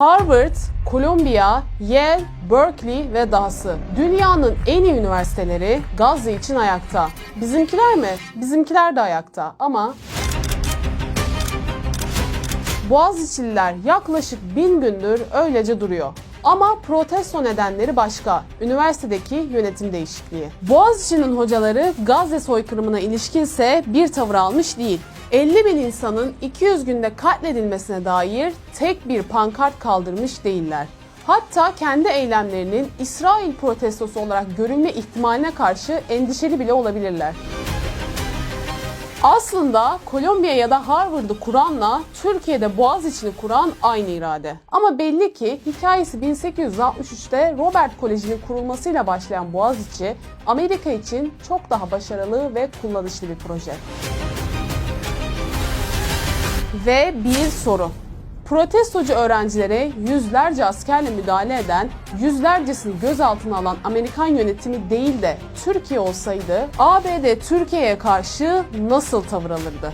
Harvard, Columbia, Yale, Berkeley ve dahası. Dünyanın en iyi üniversiteleri Gazze için ayakta. Bizimkiler mi? Bizimkiler de ayakta ama Boğaziçi'liler yaklaşık bin gündür öylece duruyor. Ama protesto nedenleri başka. Üniversitedeki yönetim değişikliği. Boğaziçi'nin hocaları Gazze soykırımına ilişkinse bir tavır almış değil. 50 bin insanın 200 günde katledilmesine dair tek bir pankart kaldırmış değiller. Hatta kendi eylemlerinin İsrail protestosu olarak görülme ihtimaline karşı endişeli bile olabilirler. Aslında Kolombiya ya da Harvard'ı kuranla Türkiye'de Boğaziçi'ni kuran aynı irade. Ama belli ki hikayesi 1863'te Robert Koleji'nin kurulmasıyla başlayan Boğaziçi, Amerika için çok daha başarılı ve kullanışlı bir proje. Ve bir soru. Protestocu öğrencilere yüzlerce askerle müdahale eden, yüzlercesini gözaltına alan Amerikan yönetimi değil de Türkiye olsaydı ABD Türkiye'ye karşı nasıl tavır alırdı?